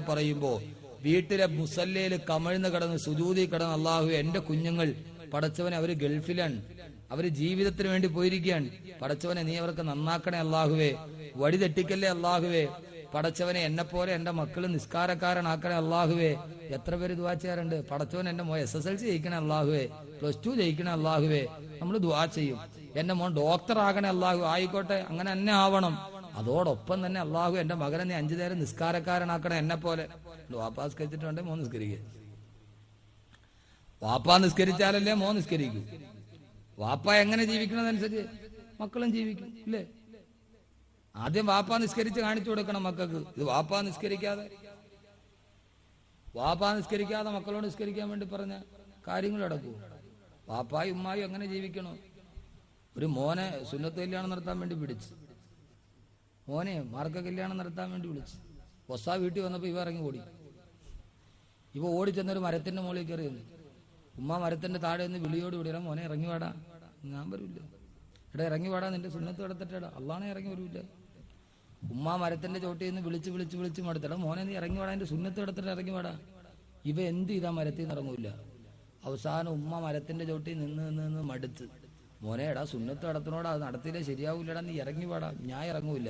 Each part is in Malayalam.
പറയുമ്പോ വീട്ടിലെ മുസല്ലയിൽ കമഴ്ന്ന് കിടന്ന് സുജൂതി കിടന്ന് അള്ളാഹു എന്റെ കുഞ്ഞുങ്ങൾ പടച്ചവനെ അവർ ഗൾഫിലാണ്. അവർ ജീവിതത്തിന് വേണ്ടി പോയിരിക്കുകയാണ്. പടച്ചവനെ നീ അവർക്ക് നന്നാക്കണേ അള്ളാഹുവേ. വഴി തെറ്റിക്കല്ലേ അള്ളാഹുവേ. പടച്ചവനെ എന്നെ പോലെ എന്റെ മക്കൾ നിസ്കാരക്കാരനാക്കണേ അള്ളാഹുവേ. എത്ര പേര് ദുവാ ചെയ്യാറുണ്ട്? പടച്ചവൻ എന്റെ മോൻ എസ് എസ് എൽ സി ജയിക്കണേ അള്ളാഹുവേ. പ്ലസ് ടു ജയിക്കണേ അള്ളാഹുവേ. നമ്മൾ ദുവാ ചെയ്യും. എന്റെ മോൻ ഡോക്ടർ ആകണേ അള്ളാഹു. ആയിക്കോട്ടെ അങ്ങനെ തന്നെ ആവണം. അതോടൊപ്പം തന്നെ അള്ളാഹു എന്റെ മകനെ നീ അഞ്ചു നേരം നിസ്കാരക്കാരനാക്കണം എന്നെ പോലെ. വാപ്പാ നിസ്കരിച്ചിട്ടുണ്ട് മോ നിസ്കരിക്കുക വാപ്പ നിസ്കരിച്ചാലല്ലേ മോ നിസ്കരിക്കൂ. വാപ്പ എങ്ങനെ ജീവിക്കണതനുസരിച്ച് മക്കളും ജീവിക്കും ഇല്ലേ? ആദ്യം വാപ്പ നിസ്കരിച്ച് കാണിച്ചു കൊടുക്കണം മക്കൾക്ക്. ഇത് വാപ്പ നിസ്കരിക്കാതെ. വാപ്പ നിസ്കരിക്കാതെ മക്കളോട് നിസ്കരിക്കാൻ വേണ്ടി പറഞ്ഞ കാര്യങ്ങൾ നടക്കൂ. വാപ്പായും ഉമ്മായും എങ്ങനെ ജീവിക്കണോ? ഒരു മോനെ സുന്നത്ത് കല്യാണം നടത്താൻ വേണ്ടി പിടിച്ച്. മോനെ മാർക്ക കല്യാണം നടത്താൻ വേണ്ടി വിളിച്ചു. ഒസാ വീട്ടിൽ വന്നപ്പോൾ ഇവ ഇറങ്ങി ഓടി. ഇവ ഓടി ചെന്നൊരു മരത്തിന്റെ മുകളിൽ കയറി ഉമ്മ മരത്തിന്റെ താഴെ നിന്ന് വിളിയോട് വിടിയാ മോനെ ഇറങ്ങി വാടാ. ഞാൻ വരൂല്ല എടാ ഇറങ്ങി വാടാ നിന്റെ സുന്നത്ത് കിടത്തിട്ടാ അള്ളാണെ ഇറങ്ങി വരൂല്ല. ഉമ്മ മരത്തിന്റെ ചോട്ടിൽ നിന്ന് വിളിച്ച് വിളിച്ച് വിളിച്ച് മടുത്തടാ മോനെ നീ ഇറങ്ങി വാടാ എന്റെ സുന്നത്ത് കിടത്തിട്ട് ഇറങ്ങി വാടാ. ഇവ എന്ത് ചെയ്താ മരത്തിൽ നിന്ന് ഇറങ്ങൂല അവസാനം ഉമ്മ മരത്തിന്റെ ചോട്ടിൽ നിന്ന് നിന്ന് നിന്ന് മടുത്ത്. മോനെ എടാ സുന്നത്ത് നടത്തിനോടാ അത് നടത്തിയില്ലേ ശരിയാവൂലടാ നീ ഇറങ്ങി വാടാ. ഞാൻ ഇറങ്ങൂല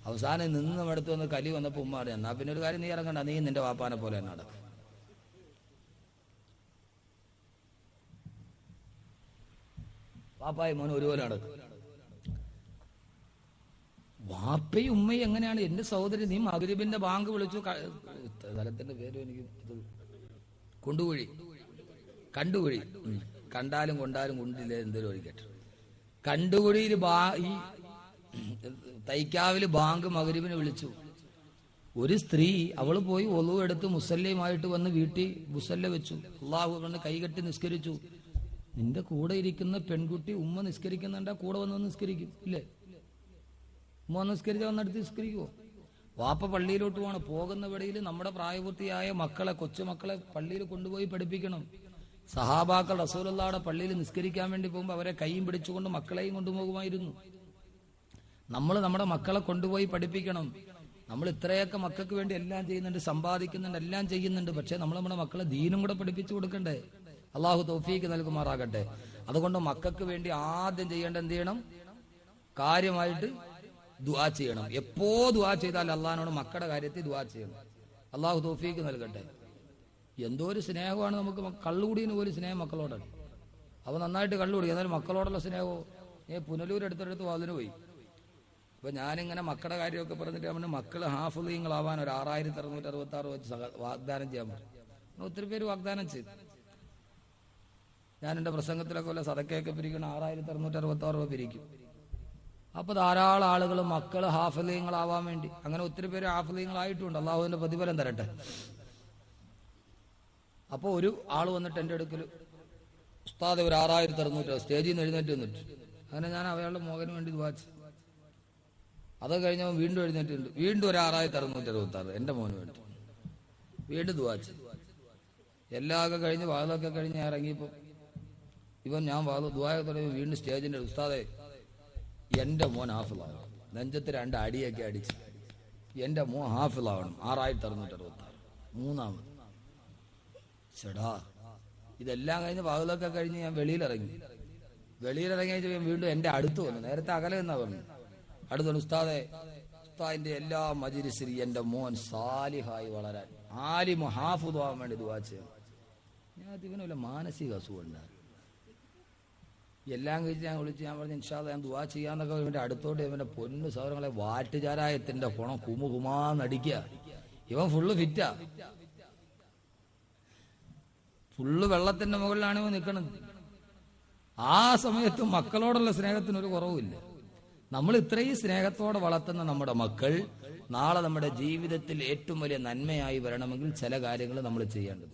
അവസാനം നിന്ന് നമ്മടുത്ത് വന്ന് കലി വന്നപ്പോൾ ഉമ്മ പറഞ്ഞു എന്നാ പിന്നെ ഒരു കാര്യം നീ ഇറങ്ങണ്ട നീ നിന്റെ വാപ്പാനെ പോലെ തന്നെ നടക്കും. വാപ്പായും മോനും ഒരുപോലെ നടക്കും. വാപ്പയും ഉമ്മയും എങ്ങനെയാണ്? എന്റെ സഹോദരി നീ മകരീബിന്റെ ബാങ്ക് വിളിച്ചു സ്ഥലത്തിന്റെ പേര് എനിക്ക് കൊണ്ടുകുഴി കണ്ടുകുഴി കണ്ടാലും കൊണ്ടാലും കൊണ്ടില്ല എന്തൊരു ഒഴിക്കട്ടെ കണ്ടുകുഴിയിൽ ബാ ഈ തൈക്കാവിൽ ബാങ്ക് മകരീബിനെ വിളിച്ചു. ഒരു സ്ത്രീ അവൾ പോയി ഒളു എടുത്ത് മുസല്ലയുമായിട്ട് വന്ന് വീട്ടിൽ മുസല്ല വെച്ചു. അള്ളാഹു വന്ന് കൈകെട്ടി നിസ്കരിച്ചു. നിന്റെ കൂടെ ഇരിക്കുന്ന പെൺകുട്ടി ഉമ്മ നിസ്കരിക്കുന്നുണ്ടാ? കൂടെ വന്ന് നിസ്കരിക്കും. ഇല്ലേ. ഉമ്മ നിസ്കരിച്ച വന്നെടുത്ത് നിസ്കരിക്കുവോ? വാപ്പ പള്ളിയിലോട്ട് പോകണം പോകുന്ന വഴിയിൽ നമ്മുടെ പ്രായപൂർത്തിയായ മക്കളെ കൊച്ചുമക്കളെ പള്ളിയിൽ കൊണ്ടുപോയി പഠിപ്പിക്കണം. സഹാബാക്കൾ റസൂലുള്ളാടെ പള്ളിയിൽ നിസ്കരിക്കാൻ വേണ്ടി പോകുമ്പോൾ അവരെ കൈയും പിടിച്ചുകൊണ്ട് മക്കളെയും കൊണ്ടുപോകുമായിരുന്നു. നമ്മൾ നമ്മുടെ മക്കളെ കൊണ്ടുപോയി പഠിപ്പിക്കണം. നമ്മൾ ഇത്രയൊക്കെ മക്കൾക്ക് വേണ്ടി എല്ലാം ചെയ്യുന്നുണ്ട് സമ്പാദിക്കുന്നുണ്ട് എല്ലാം ചെയ്യുന്നുണ്ട്. പക്ഷെ നമ്മൾ നമ്മുടെ മക്കളെ ദീനും കൂടെ പഠിപ്പിച്ചു കൊടുക്കണ്ടേ? അള്ളാഹു തൗഫീക്ക് നൽകുമാറാകട്ടെ. അതുകൊണ്ട് മക്കൾക്ക് വേണ്ടി ആദ്യം ചെയ്യേണ്ട എന്ത് ചെയ്യണം? കാര്യമായിട്ട് ദുആ ചെയ്യണം. എപ്പോ ദുആ ചെയ്താൽ അള്ളഹാനോട് മക്കളുടെ കാര്യത്തിൽ ദുആ ചെയ്യണം. അള്ളാഹു തൗഫീക്ക് നൽകട്ടെ. എന്തോ ഒരു സ്നേഹമാണ് നമുക്ക് കള്ളുകൂടിന് പോലും സ്നേഹം മക്കളോടാണ്. അവ നന്നായിട്ട് കള്ളുകൂടി. എന്നാലും മക്കളോടുള്ള സ്നേഹമോ? ഏ പുനലൂർ എടുത്തെടുത്ത് വാതിന് പോയി. അപ്പൊ ഞാനിങ്ങനെ മക്കളുടെ കാര്യമൊക്കെ പറഞ്ഞിട്ട് അവന് മക്കൾ ഹാഫുദീങ്ങളാവാൻ ഒരു ആറായിരത്തി അറുന്നൂറ്റി അറുപത്തി ആറ് വെച്ച് വാഗ്ദാനം ചെയ്യാൻ പറഞ്ഞു. ഒത്തിരി പേര് വാഗ്ദാനം ചെയ്തു. ഞാൻ എന്റെ പ്രസംഗത്തിലൊക്കെ വല്ല സതക്കയൊക്കെ പിരിക്കണം ആറായിരത്തി അറുന്നൂറ്റി അറുപത്തി ആറ് രൂപ പിരിക്കും. അപ്പൊ ധാരാളം ആളുകൾ മക്കൾ ഹാഫലീങ്ങളാവാൻ വേണ്ടി അങ്ങനെ ഒത്തിരി പേര് ഹാഫലീങ്ങളായിട്ടുണ്ട് അള്ളാഹുവിന്റെ പ്രതിഫലം തരട്ടെ. അപ്പൊ ഒരു ആൾ വന്നിട്ട് എന്റെ അടുക്കൽ ഉസ്താദ് ഒരു ആറായിരത്തി അറുന്നൂറ്റി സ്റ്റേജിൽ നിന്ന് എഴുന്നേറ്റ് വന്നിട്ട് അങ്ങനെ ഞാൻ അയാളുടെ മോഹന് വേണ്ടി വാച്ച് അത് കഴിഞ്ഞവൻ വീണ്ടും എഴുന്നേറ്റുണ്ട് വീണ്ടും ഒരു ആറായിരത്തി അറുന്നൂറ്റി അറുപത്തി ആറ് എന്റെ മോന് വേണ്ടി. വീണ്ടും ദുവാച്ച് എല്ലാം ഒക്കെ കഴിഞ്ഞ് വാതിലൊക്കെ കഴിഞ്ഞ് ഞാൻ ഇവൻ ഞാൻ വാതിൽ ദുവായ തുടങ്ങി വീണ്ടും സ്റ്റേജിന്റെ ഉസ്താദെ എന്റെ മോൻ ഹാഫിളാവണം. നെഞ്ചത്ത് രണ്ട് അടിയൊക്കെ അടിച്ച് എന്റെ മോൻ ഹാഫിളാവണം. ആറായിരത്തി അറുന്നൂറ്റി അറുപത്തി ആറ് മൂന്നാമത്. ചേടാ ഇതെല്ലാം കഴിഞ്ഞ് വാതിലൊക്കെ കഴിഞ്ഞ് ഞാൻ വെളിയിലിറങ്ങി. വെളിയിലിറങ്ങി വീണ്ടും എന്റെ അടുത്ത് വന്നു. നേരത്തെ അകലെ എന്നാ പറഞ്ഞു അടുത്ത് ഉസ്താദെ ഉസ്താദിന്റെ എല്ലാ മജിരിസിൽ എന്റെ മോൻ സാലിഹായി വളരാൻ. ആലി മഹാഫുദാൻ വേണ്ടി ദുവാ ചെയ്യണം. ഞാൻ ഇവന് വല്ല മാനസിക അസുഖം എല്ലാം കഴിച്ച് ഞാൻ വിളിച്ച് ഞാൻ പറഞ്ഞു ഇൻഷാദ് ഞാൻ ദുവാ ചെയ്യാന്നൊക്കെ ഇവന്റെ അടുത്തോട്ട് ഇവന്റെ പൊന്നു സൗരങ്ങളെ വാറ്റുചാരായത്തിന്റെ കുണം കുമു കുമാന്നടിക്കുക ഇവൻ ഫുള്ള് ഫിറ്റാ ഫുള്ള് വെള്ളത്തിന്റെ മുകളിലാണ് ഇവൻ നിൽക്കുന്നത് ആ സമയത്ത് മക്കളോടുള്ള സ്നേഹത്തിന് ഒരു കുറവുമില്ല. നമ്മൾ ഇത്രയും സ്നേഹത്തോടെ വളർത്തുന്ന നമ്മുടെ മക്കൾ നാളെ നമ്മുടെ ജീവിതത്തിൽ ഏറ്റവും വലിയ നന്മയായി വരണമെങ്കിൽ ചില കാര്യങ്ങൾ നമ്മൾ ചെയ്യേണ്ടത്.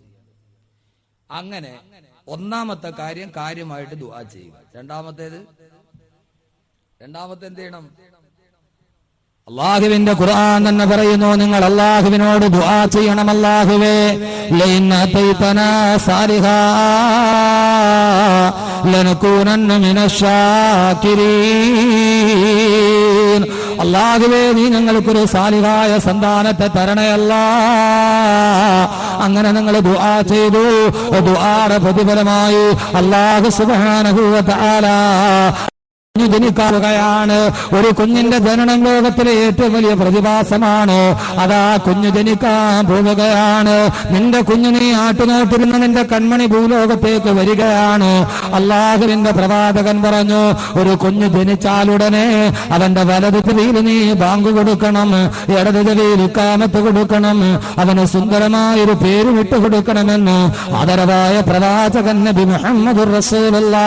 അങ്ങനെ ഒന്നാമത്തെ കാര്യം കാര്യമായിട്ട് ദുആ ചെയ്യുക. രണ്ടാമത്തേത്? രണ്ടാമത്തെ എന്ത് ചെയ്യണം? അള്ളാഹുവിന്റെ ഖുർആൻ തന്നെ പറയുന്നു നിങ്ങൾ അള്ളാഹുവിനോട് ദുആ ചെയ്യണം അള്ളാഹുവേ ലൈൻ അതൈതനാ അള്ളാഹുവേ നീ ഞങ്ങൾക്കൊരു സാലിഹായ സന്താനത്തെ തരണയല്ല. അങ്ങനെ നിങ്ങൾ ദുആ ചെയ്തു. ദുആടെ പ്രതിഫലമായി അള്ളാഹു സുബ്ഹാനഹു വ തആല കുഞ്ഞു ഒരു കുഞ്ഞിന്റെ ജനനം ലോകത്തിലെ ഏറ്റവും വലിയ പ്രതിഭാസമാണ്. അതാ കുഞ്ഞു ജനിക്കാൻ പോവുകയാണ്. നിന്റെ കുഞ്ഞു നീ ആട്ടുനോട്ടിരുന്ന നിന്റെ കൺമണി ഭൂലോകത്തേക്ക് വരികയാണ്. അള്ളാഹുവിന്റെ പ്രവാചകൻ പറഞ്ഞു ഒരു കുഞ്ഞു ജനിച്ചാലുടനെ അവന്റെ വലത് ചെവിയിൽ നീ ബാങ്ക് കൊടുക്കണം ഇടത് ചെവിയിൽ കാമത്ത് കൊടുക്കണം അവന് സുന്ദരമായൊരു പേര് വിട്ടു കൊടുക്കണമെന്ന് ആദരവായ പ്രവാചകൻ നബി മുഹമ്മദ് റസൂലുള്ള.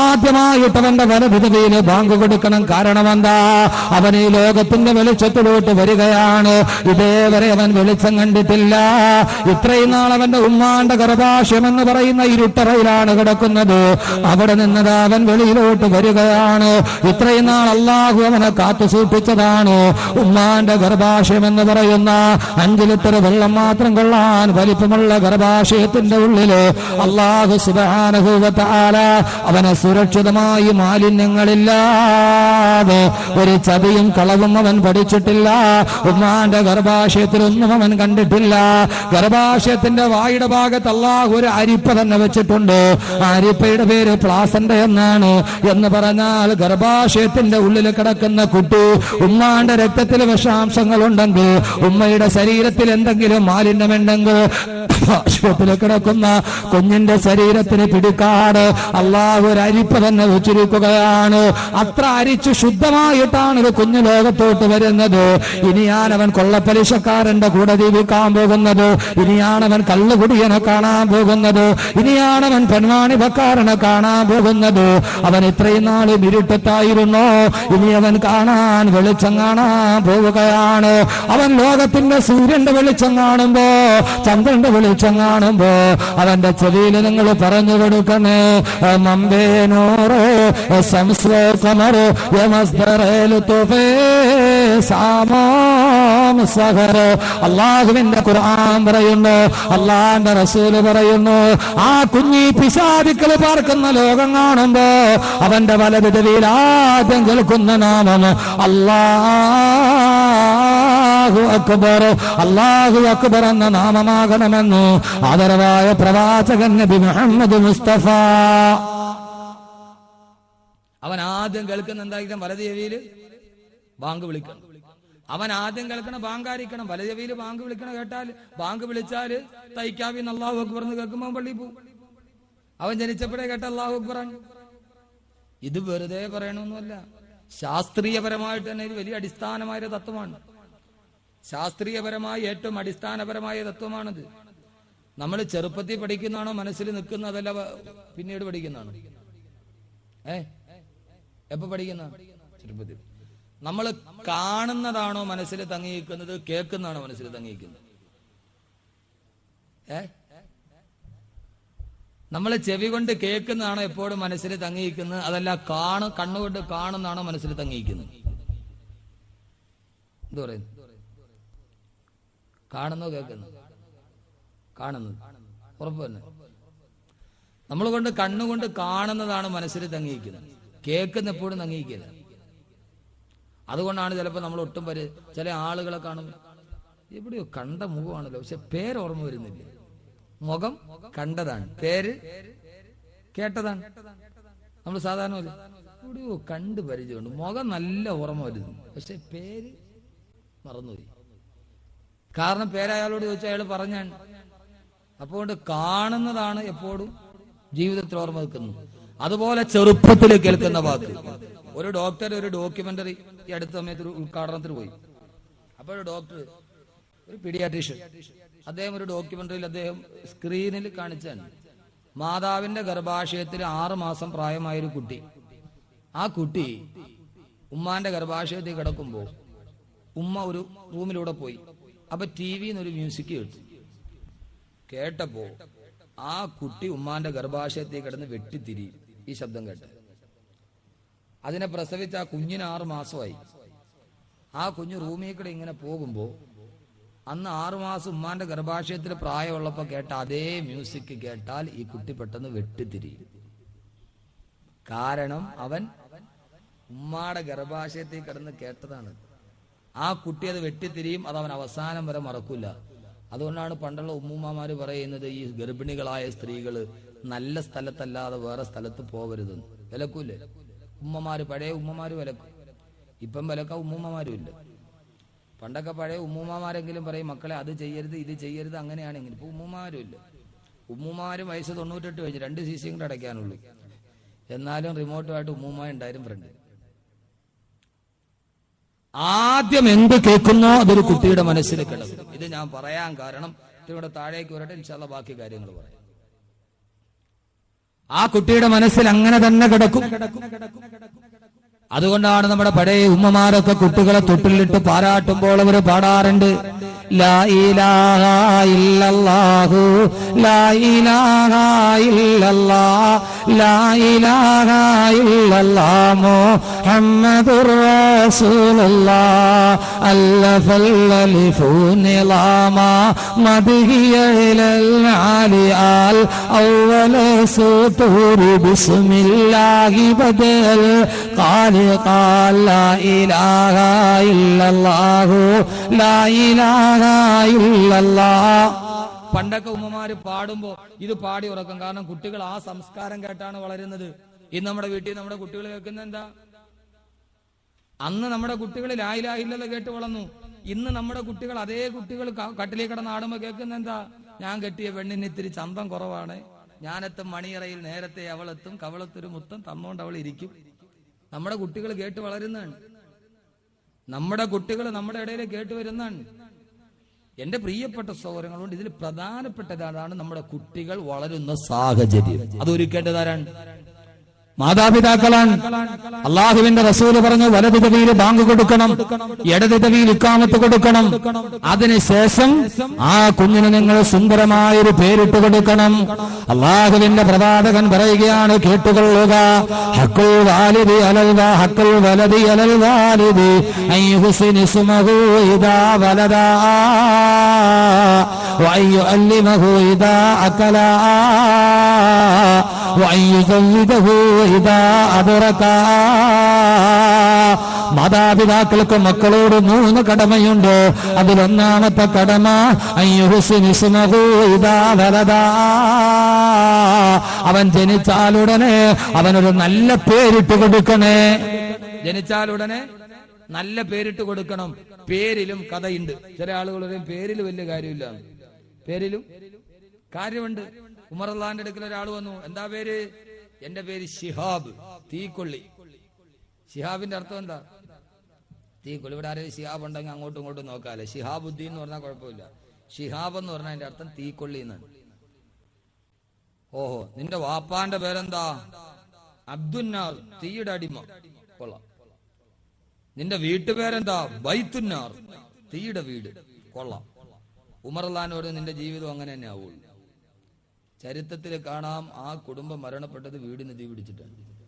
ആദ്യമായിട്ട് അവന്റെ വലതുതവിയിൽ ബാങ്ക് കൊടുക്കണം. കാരണം എന്താ? അവൻ ഈ ലോകത്തിന്റെ വെളിച്ചത്തിലോട്ട് വരികയാണ്. ഇതേവരെ അവൻ വെളിച്ചം കണ്ടിട്ടില്ല. ഇത്രയും നാൾ അവന്റെ ഉമ്മാന്റെ ഗർഭാശയം എന്ന് പറയുന്ന ഇരുട്ടറയിലാണ് കിടക്കുന്നത്. അവിടെ നിന്നത് അവൻ വെളിയിലോട്ട് വരികയാണ്. ഇത്രയും നാൾ അള്ളാഹു അവനെ കാത്തു സൂക്ഷിച്ചതാണ്. ഉമ്മാന്റെ ഗർഭാശയം എന്ന് പറയുന്ന അഞ്ചു ലിറ്റർ വെള്ളം മാത്രം കൊള്ളാൻ വലിപ്പമുള്ള ഗർഭാശയത്തിന്റെ ഉള്ളിൽ അള്ളാഹു സുബാനുഭൂവത്താല അവനെ സുരക്ഷിതമായി മാലിന്യങ്ങളില്ലാതെ ഒരു ചതിയും കളവും അവൻ പഠിച്ചിട്ടില്ല. ഉമ്മാന്റെ ഗർഭാശയത്തിലൊന്നും അവൻ കണ്ടിട്ടില്ല. ഗർഭാശയത്തിന്റെ വായുടെ ഭാഗത്ത് അള്ളാഹു ഒരു അരിപ്പ തന്നെ വെച്ചിട്ടുണ്ട്. ആ അരിപ്പയുടെ പേര് പ്ലാസന്റെ എന്നാണ്. എന്ന് പറഞ്ഞാൽ ഗർഭാശയത്തിന്റെ ഉള്ളിൽ കിടക്കുന്ന കുട്ടി ഉമ്മാന്റെ രക്തത്തിൽ വിഷാംശങ്ങൾ ഉണ്ടെങ്കിൽ ഉമ്മയുടെ ശരീരത്തിൽ എന്തെങ്കിലും മാലിന്യമുണ്ടെങ്കിൽ ആശുപത്രിയിൽ കിടക്കുന്ന കുഞ്ഞിന്റെ ശരീരത്തിന് പിടിക്കാട്. അള്ളാഹു ഒരു അരിപ്പ തന്നെ വെച്ചിരിക്കുകയാണ് അത്ര അരിച്ചു ശുദ്ധമായിട്ടാണ് ഒരു കുഞ്ഞു ലോകത്തോട്ട് വരുന്നത്. ഇനിയാണ് അവൻ കൊള്ളപ്പലിശക്കാരന്റെ കൂടെ ജീവിക്കാൻ പോകുന്നത്. ഇനിയാണ് അവൻ കള്ളുകുടിയനെ കാണാൻ പോകുന്നത്. ഇനിയാണ് അവൻ പെൺവാണിപക്കാരനെ കാണാൻ പോകുന്നത്. അവൻ ഇത്രയും നാളും ഇരുട്ടത്തായിരുന്നു ഇനി അവൻ കാണാൻ വെളിച്ചം കാണാൻ പോവുകയാണ്. അവൻ ലോകത്തിന്റെ സൂര്യന്റെ വെളിച്ചം കാണുമ്പോ ചന്ദ്രന്റെ വെളിച്ചം കാണുമ്പോ അവന്റെ ചെവിയിൽ നിങ്ങൾ പറഞ്ഞു കൊടുക്കണേ മമ്പേനോറ് സംസ്വ കമറ് യമസ്ദറേലു തുഫേ സാമോം സഹർ അള്ളാഹുവിന്റെ ഖുർആൻ പറയുന്നു അള്ളാന്റെ റസൂൽ പറയുന്നു ആ കുഞ്ഞി പിശാദിക്കൾ പാർക്കുന്ന ലോകം കാണുമ്പോ അവന്റെ വലതുതവിയിൽ ആദ്യം കേൾക്കുന്ന നാമം അല്ലാഹു അക്ബർ. അല്ലാഹു അക്ബർ എന്ന നാമമാകണമെന്നു ആദരവായ പ്രവാചകൻ നബി മുഹമ്മദ് മുസ്തഫ. അവൻ ആദ്യം കേൾക്കുന്ന എന്തായിരിക്കണം? വലതുചെവിയിൽ ബാങ്ക് വിളിക്കണം. അവൻ ആദ്യം കേൾക്കണം ബാങ്കാരിക്കണം വലതുചെവിയിൽ ബാങ്ക് വിളിക്കണം കേട്ടാൽ ബാങ്ക് വിളിച്ചാൽ തൈക്കാവി അള്ളാഹു അക്ബർ എന്ന് കേൾക്കുമ്പോൾ പള്ളി പോകും അവൻ ജനിച്ചപ്പോഴേ കേട്ട അള്ളാഹു അക്ബറാണ് ഇത് വെറുതെ പറയണമെന്നല്ല ശാസ്ത്രീയപരമായിട്ട് തന്നെ ഇത് വലിയ അടിസ്ഥാനമായ തത്വമാണ്. ശാസ്ത്രീയപരമായി ഏറ്റവും അടിസ്ഥാനപരമായ തത്വമാണിത്. നമ്മൾ ചെറുപ്പത്തിൽ പഠിക്കുന്നതാണോ? മനസ്സിൽ നിൽക്കുന്നതല്ല പിന്നീട് പഠിക്കുന്നതാണോ? ഏ? എപ്പോ പഠിക്കുന്ന? ചെറുപ്പത്തിൽ നമ്മൾ കാണുന്നതാണോ മനസ്സിൽ തങ്ങിയിരിക്കുന്നത് കേൾക്കുന്നതാണോ മനസ്സിൽ തങ്ങിയിരിക്കുന്നത്? ഏ? നമ്മൾ ചെവി കൊണ്ട് കേൾക്കുന്നതാണോ എപ്പോഴും മനസ്സിൽ തങ്ങിയിരിക്കുന്നത്? അതല്ല കാണു കണ്ണുകൊണ്ട് കാണുന്നതാണോ മനസ്സിൽ തങ്ങിയിരിക്കുന്നത്? എന്തു പറയുന്നു? കാണുന്നോ കേൾക്കുന്നു? കാണുന്നു ഉറപ്പ് തന്നെ. നമ്മൾ കൊണ്ട് കണ്ണുകൊണ്ട് കാണുന്നതാണ് മനസ്സിൽ തങ്ങിയിരിക്കുന്നത്? കേൾക്കുന്ന എപ്പോഴും തങ്ങിയിരിക്കില്ല അതുകൊണ്ടാണ് ചിലപ്പോൾ നമ്മൾ ഒട്ടും വരെ ചില ആളുകളെ കാണും. എവിടെയോ കണ്ട മുഖമാണല്ലോ. പക്ഷെ പേര് ഓർമ്മ വരുന്നില്ല. മുഖം കണ്ടതാണ്. പേര് കേട്ടതാണ്. നമ്മൾ സാധാരണ എവിടെയോ കണ്ട് പരിചയമുണ്ട്. മുഖം നല്ല ഓർമ്മ വരുന്നു. പക്ഷെ പേര് മറന്നുപോയി. കാരണം പേര് പേരയാളോട് ചോദിച്ചാൽ അയാൾ പറഞ്ഞാണ്. അപ്പോണ്ട് കാണുന്നതാണ് എപ്പോഴും ജീവിതത്തിൽ ഓർമ്മ വെക്കുന്നത്. അതുപോലെ ചെറുപ്പത്തിൽ കേൾക്കുന്ന വാക്ക്. ഒരു ഡോക്ടർ ഒരു ഡോക്യുമെന്ററി ഈ അടുത്ത സമയത്ത് ഒരു ഉദ്ഘാടനത്തിന് പോയി. അപ്പോൾ ഒരു ഡോക്ടർ ഒരു പീഡിയാട്രീഷ്യൻ അദ്ദേഹം ഒരു ഡോക്യുമെന്ററിയിൽ അദ്ദേഹം സ്ക്രീനിൽ കാണിച്ചാണ് മാതാവിന്റെ ഗർഭാശയത്തിൽ ആറു മാസം പ്രായമായ ഒരു കുട്ടി. ആ കുട്ടി ഉമ്മാന്റെ ഗർഭാശയത്തിൽ കിടക്കുമ്പോൾ ഉമ്മ ഒരു റൂമിലൂടെ പോയി. അപ്പൊ ടി വിന്ന് ഒരു മ്യൂസിക് കേട്ടു. കേട്ടപ്പോ ആ കുട്ടി ഉമ്മാന്റെ ഗർഭാശയത്തിൽ കിടന്ന് വെട്ടിത്തിരി. ഈ ശബ്ദം കേട്ട്. അതിനെ പ്രസവിച്ച ആ കുഞ്ഞിന് ആറു മാസമായി. ആ കുഞ്ഞ് റൂമിൽ ഇങ്ങനെ പോകുമ്പോൾ അന്ന് ആറുമാസം ഉമ്മാന്റെ ഗർഭാശയത്തിൽ പ്രായമുള്ളപ്പോ കേട്ട അതേ മ്യൂസിക് കേട്ടാൽ ഈ കുട്ടി പെട്ടെന്ന് വെട്ടിത്തിരിയും. കാരണം അവൻ ഉമ്മാടെ ഗർഭാശയത്തിൽ കിടന്ന് കേട്ടതാണ്. ആ കുട്ടി അത് വെട്ടിത്തിരിയും അത് അവൻ അവസാനം വരെ മറക്കില്ല അതുകൊണ്ടാണ് പണ്ടുള്ള ഉമ്മുമ്മമാര് പറയുന്നത് ഈ ഗർഭിണികളായ സ്ത്രീകൾ നല്ല സ്ഥലത്തല്ലാതെ വേറെ സ്ഥലത്ത് പോവരുതെന്ന് വിലക്കൂലേ ഉമ്മമാര് പഴയ ഉമ്മമാര് വിലക്കും. ഇപ്പം വിലക്ക ഉമ്മൂമ്മമാരും ഇല്ല. പണ്ടൊക്കെ പഴയ ഉമ്മൂമ്മമാരെങ്കിലും പറയും മക്കളെ അത് ചെയ്യരുത് ഇത് ചെയ്യരുത് അങ്ങനെയാണെങ്കിൽ. ഇപ്പൊ ഉമ്മമാരും ഇല്ല. ഉമ്മുമാരും വയസ്സ് തൊണ്ണൂറ്റെട്ട് വയസ്സ് രണ്ട് സി സിയും കൂടെ അടയ്ക്കാനുള്ളൂ. എന്നാലും റിമോട്ടുമായിട്ട് ഉമ്മൂമ്മ ഉണ്ടായിരുന്നു ഫ്രണ്ട് ആദ്യം എന്ത് കേൾക്കുന്നോ അതൊരു കുട്ടിയുടെ മനസ്സിൽ കിടക്കും. ഇത് ഞാൻ പറയാൻ കാരണം ഇതിലൂടെ താഴേക്ക് വരട്ടെ ഇൻഷാല്ല ബാക്കി കാര്യങ്ങൾ പറയാം. ആ കുട്ടിയുടെ മനസ്സിൽ അങ്ങനെ തന്നെ കിടക്കും. അതുകൊണ്ടാണ് നമ്മുടെ പഴയ ഉമ്മമാരൊക്കെ കുട്ടികളെ തൊട്ടിലിട്ട് പാരാട്ടുമ്പോൾ അവർ പാടാറുണ്ട്. لا إله إلا الله. لا إله إلا الله. لا إله إلا الله. محمد رسول الله. ألف الألف نظاما مضي إلى العالي أول سطور بسم الله بدل. الخالق لا إله إلا الله لا إله إلا الله പണ്ടൊക്കെ ഉമ്മമാര് പാടുമ്പോ ഇത് പാടി ഉറക്കും കാരണം കുട്ടികൾ ആ സംസ്കാരം കേട്ടാണ് വളരുന്നത് ഇന്ന് നമ്മുടെ വീട്ടിൽ നമ്മുടെ കുട്ടികൾ കേൾക്കുന്ന എന്താ അന്ന് നമ്മുടെ കുട്ടികൾ ലായിലായില്ലല്ലോ കേട്ട് വളർന്നു ഇന്ന് നമ്മുടെ കുട്ടികൾ അതേ കുട്ടികൾ ക- കട്ടിലേ കിടന്ന് ആടുമ്പോ കേൾക്കുന്ന എന്താ ഞാൻ കെട്ടിയ പെണ്ണിന് ഇത്തിരി ചന്തം കുറവാണ് ഞാനെത്തും മണിയറയിൽ നേരത്തെ അവളെത്തും കവളത്തൊരു മുത്തം തന്നോണ്ട് അവൾ ഇരിക്കും നമ്മുടെ കുട്ടികൾ കേട്ട് വളരുന്നതാണ്. നമ്മുടെ കുട്ടികൾ നമ്മുടെ ഇടയിൽ കേട്ട് വരുന്നതാണ്. എന്റെ പ്രിയപ്പെട്ട സഹോദരങ്ങളുണ്ട് ഇതിൽ പ്രധാനപ്പെട്ടതാണ് നമ്മുടെ കുട്ടികൾ വളരുന്ന സാഹചര്യം. അത് ഒരുക്കേണ്ടതാരാണ് മാതാപിതാക്കളാണ്. അള്ളാഹുവിന്റെ റസൂൽ പറഞ്ഞു വലതു തവിയിൽ ബാങ്ക് കൊടുക്കണം ഇടതു തവിയിൽ ഇക്കാമത്ത് കൊടുക്കണം. അതിനുശേഷം ആ കുഞ്ഞിന് നിങ്ങൾ സുന്ദരമായൊരു പേരിട്ട് കൊടുക്കണം. അള്ളാഹുവിന്റെ പ്രവാചകൻ പറയുകയാണ് കേട്ടുകൊള്ളുക. ഹക്കുൽ വാലിദി അലൽവ ഹക്കുൽ വലതി അലൽ വാലിദി ഐ ഹുസിനി സുമഹു ഇദാ വലദാ വൈ അല്ലിമഹു ഇദാ അകലാ. وأن يزوده إذا أدركا മാതാപിതാക്കൾക്ക് മക്കളോട് മൂന്ന് കടമയുണ്ട് അതിലൊന്നാമത്തെ കടമ അയ്യുഹുസിനിസ്മഹു ഇദാ വലദാ. അവൻ ജനിച്ചാലുടനെ അവനൊരു നല്ല പേരിട്ട് കൊടുക്കണേ ജനിച്ചാൽ ഉടനെ നല്ല പേരിട്ട് കൊടുക്കണം പേരിലും കഥയുണ്ട് ചില ആളുകൾ പറയും പേരിൽ വലിയ കാര്യമില്ല പേരിലും കാര്യമുണ്ട് ഉമർ അള്ളാന്റെ അടുക്കൽ ഒരാൾ വന്നു. എന്താ പേര്? എന്റെ പേര് ഷിഹാബ്. തീക്കൊള്ളി. ഷിഹാബിന്റെ അർത്ഥം എന്താ? തീക്കൊള്ളി. ഇവിടെ ആരെയും ഷിഹാബ് ഉണ്ടെങ്കിൽ അങ്ങോട്ടും ഇങ്ങോട്ടും നോക്കാല്ലേ. ഷിഹാബുദ്ദീൻ എന്ന് പറഞ്ഞാൽ കുഴപ്പമില്ല. ഷിഹാബ് എന്ന് പറഞ്ഞാൽ അതിന്റെ അർത്ഥം തീക്കൊള്ളി എന്നാണ്. ഓഹോ നിന്റെ വാപ്പാന്റെ പേരെന്താ? അബ്ദുന്നാർ. തീയുടെ അടിമ. കൊള്ളാം. നിന്റെ വീട്ടുപേരെന്താ ബൈത്തുന്നാർ. തീയുടെ വീട്. കൊള്ളാം. ഉമർലാനോട് നിന്റെ ജീവിതം അങ്ങനെ തന്നെ ആവുള്ളൂ. ചരിത്രത്തിൽ കാണാം ആ കുടുംബം മരണപ്പെട്ടത് വീടിന് തീ പിടിച്ചിട്ടാണ്.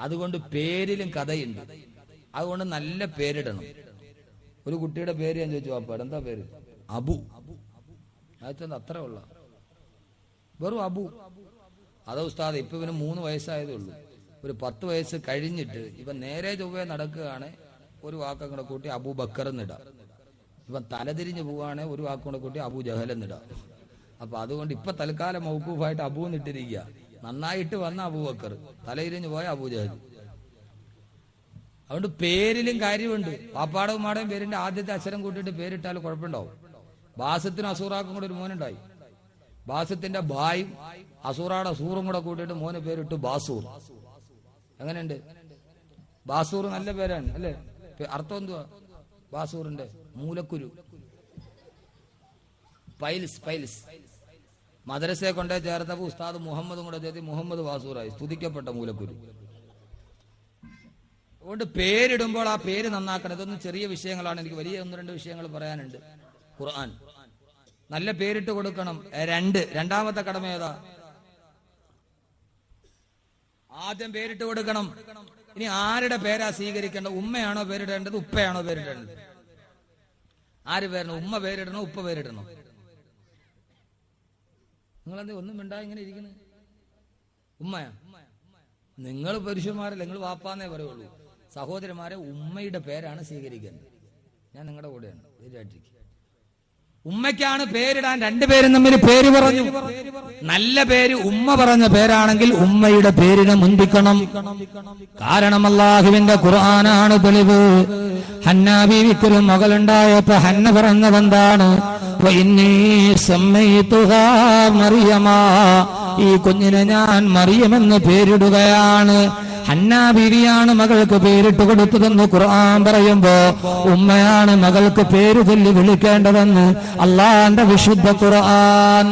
അതുകൊണ്ട് പേരിലും കഥയുണ്ട്. അതുകൊണ്ട് നല്ല പേരിടണം. ഒരു കുട്ടിയുടെ പേര് ഞാൻ ചോദിച്ചു അപ്പൊ എന്താ പേര്? അബു. അയച്ചത് അത്ര ഉള്ള? വെറും അബു. അതാ ഉസ്താദ് ഇപ്പൊ ഇവന് മൂന്ന് വയസ്സായതേ ഉള്ളൂ. ഒരു പത്ത് വയസ്സ് കഴിഞ്ഞിട്ട് ഇവൻ നേരെ ചൊവ്വേ നടക്കുകയാണ്. ഒരു വാക്കങ്ങളെ കൂടെ കൂട്ടി അബു ബക്കർ എന്നിടാം ഇവൻ തലതിരിഞ്ഞ് പോവുകയാണെങ്കിൽ ഒരു വാക്കുകൊണ്ട് കൂടെ കൂട്ടി അബു ജഹൽ എന്നിടാ. അപ്പൊ അതുകൊണ്ട് ഇപ്പൊ തൽക്കാലം മൗക്കൂഫായിട്ട് അബു എന്നിട്ടിരിക്കുക നന്നായിട്ട് വന്ന അബൂബക്കർ തലയിരിഞ്ഞ് പോയ അബു ജഹൽ. അതുകൊണ്ട് പേരിലും കാര്യമുണ്ട്. പാപ്പാടവും മാടവും പേരിന്റെ ആദ്യത്തെ അക്ഷരം കൂട്ടിയിട്ട് പേരിട്ടാൽ കുഴപ്പമുണ്ടാവും. ബാസത്തിനും അസൂറാക്കും കൂടെ ഒരു മോനുണ്ടായി. ബാസത്തിന്റെ ഭായും അസൂറാടെ സൂറും കൂടെ കൂട്ടിയിട്ട് മോന് പേരിട്ടു ബാസൂർ. എങ്ങനെയുണ്ട്? ബാസൂർ നല്ല പേരാണ് അല്ലേ? അർത്ഥം എന്തുവാ? ബാസൂറിന്റെ മൂലക്കുരു. പൈൽസ് പൈൽസ് മദ്രസയെ കൊണ്ടേ ചേർത്തപ്പോ ഉസ്താദ് മുഹമ്മദും കൂടെ ചേർത്തി മുഹമ്മദ് ബാസൂറായി. സ്തുതിക്കപ്പെട്ട മൂലക്കുരു. അതുകൊണ്ട് പേരിടുമ്പോൾ ആ പേര് നന്നാക്കണം. ഇതൊന്നും ചെറിയ വിഷയങ്ങളാണ്. എനിക്ക് വലിയ ഒന്ന് രണ്ട് വിഷയങ്ങൾ പറയാനുണ്ട്. ഖുർആൻ. നല്ല പേരിട്ട് കൊടുക്കണം. രണ്ട്. രണ്ടാമത്തെ കടമ ഏതാ? ആദ്യം പേരിട്ട് കൊടുക്കണം. ഇനി ആരുടെ പേരാ സ്വീകരിക്കേണ്ടത്? ഉമ്മയാണോ പേരിടേണ്ടത്? ഉപ്പയാണോ പേരിടേണ്ടത്? ആര് പേരണം ഉമ്മ പേരിടണോ? ഉപ്പ പേരിടണോ? നിങ്ങളെന്ത് ഒന്നും മിണ്ടാ ഇങ്ങനെ ഇരിക്കുന്നത് ഉമ്മയാ? നിങ്ങൾ പുരുഷന്മാരല്ല നിങ്ങൾ വാപ്പാന്നേ പറയുള്ളൂ. സഹോദരന്മാരെ ഉമ്മയുടെ പേരാണ് സ്വീകരിക്കേണ്ടത്. ഞാൻ നിങ്ങളുടെ കൂടെയാണ് ധൈര്യമായിട്ടിരിക്കുക. ഉമ്മയ്ക്കാണ് പേരിടാൻ രണ്ടുപേരും തമ്മിൽ പേര് പറഞ്ഞു. നല്ല പേര് ഉമ്മ പറഞ്ഞ പേരാണെങ്കിൽ ഉമ്മയുടെ പേരിനെ മുന്തിക്കണം. കാരണം അള്ളാഹുവിന്റെ ഖുർആനാണ് തെളിവ്. ഹന്ന മകളുണ്ടായപ്പോ ഹന്ന പറഞ്ഞതെന്താണ്? "വഇന്നീ സമ്മയ്തുഹാ മറിയമാ. ഈ കുഞ്ഞിനെ ഞാൻ മറിയമെന്ന് പേരിടുകയാണ്. ഹന്ന ബീവിയാണ് മകൾക്ക് പേരിട്ട് കൊടുത്തതെന്ന് ഖുർആൻ പറയുമ്പോ ഉമ്മയാണ് മകൾക്ക് പേര് ചൊല്ലി വിളിക്കേണ്ടതെന്ന് അള്ളാന്റെ വിശുദ്ധ ഖുർആൻ.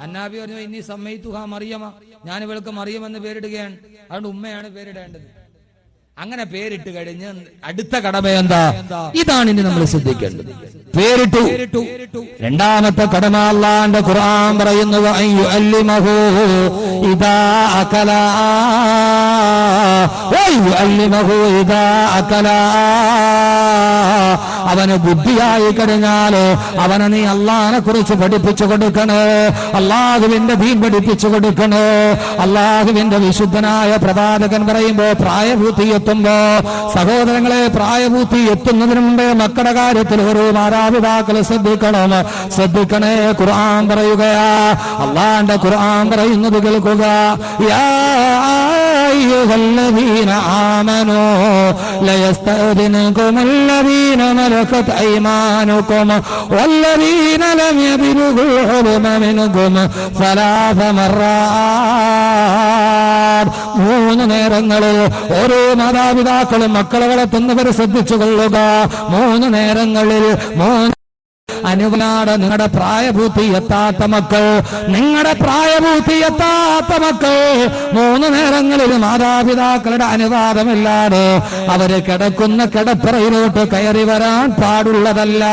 ഹന്നാബി പറഞ്ഞു ഇനി സമ്മയിത്തുക മറിയമ ഞാൻ ഇവൾക്ക് മറിയമെന്ന് പേരിടുകയാണ്. അതുകൊണ്ട് ഉമ്മയാണ് പേരിടേണ്ടത്. അങ്ങനെ പേരിട്ട് കഴിഞ്ഞ് അടുത്ത കടമ എന്താ? ഇതാണ് ഇനി നമ്മൾ ശ്രദ്ധിക്കേണ്ടത്. പേരിട്ടു. രണ്ടാമത്തെ കടമ അല്ലാണ്ട് ഖുർആൻ പറയുന്നത് "വഅയ്യു അല്ലിമഹു ഇദാ അകലാ. വഅയ്യു അല്ലിമഹു ഇദാ അകലാ. അവന് ബുദ്ധിയായി കഴിഞ്ഞാൽ അവനെ നീ അല്ലാനെ കുറിച്ച് പഠിപ്പിച്ചു കൊടുക്കണേ. അള്ളാഹുവിന്റെ ദീൻ പഠിപ്പിച്ചു കൊടുക്കണേ. അള്ളാഹുവിന്റെ വിശുദ്ധനായ പ്രവാചകൻ പറയുമ്പോ പ്രായപൂർത്തി എത്തുമ്പോ സഹോദരങ്ങളെ പ്രായപൂർത്തി എത്തുന്നതിന് മുമ്പേ മക്കളുടെ കാര്യത്തിൽ ഓരോ മാതാപിതാക്കൾ ശ്രദ്ധിക്കണം ശ്രദ്ധിക്കണേ ഖുർആൻ പറയുകയാ അള്ളാന്റെ ഖുർആൻ പറയുന്നത് കേൾക്കുക യാ أيها الذين آمنوا ليستأذنكم الذين ملكت أيمانكم والذين لم يبلغوا الحلم منكم ثلاث مرات മൂന്ന് നേരങ്ങളിൽ ഓരോ മാതാപിതാക്കളും മക്കളെ വളർത്തുന്നവർ ശ്രദ്ധിച്ചു കൊള്ളുക മൂന്ന് നേരങ്ങളിൽ മൂന്ന് അനുവനാട് നിങ്ങളുടെ പ്രായപൂർത്തി എത്താത്ത മക്കൾ. നിങ്ങളുടെ പ്രായപൂർത്തി എത്താത്ത മക്കൾ. മൂന്ന് നേരങ്ങളിൽ മാതാപിതാക്കളുടെ അനുവാദമില്ലാതെ അവർ കിടക്കുന്ന കിടപ്പറയിലോട്ട് കയറി വരാൻ പാടുള്ളതല്ല.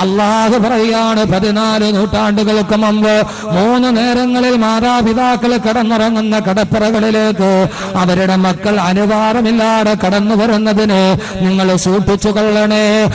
അള്ളാഹ് പറയാണ് പതിനാല് നൂറ്റാണ്ടുകൾക്ക് മുമ്പ് മൂന്ന് നേരങ്ങളിൽ മാതാപിതാക്കൾ കടന്നിറങ്ങുന്ന കടപ്പറകളിലേക്ക് അവരുടെ മക്കൾ അനുവാദമില്ലാതെ കടന്നു വരുന്നതിന് നിങ്ങൾ സൂക്ഷിച്ചു കൊള്ളണേ.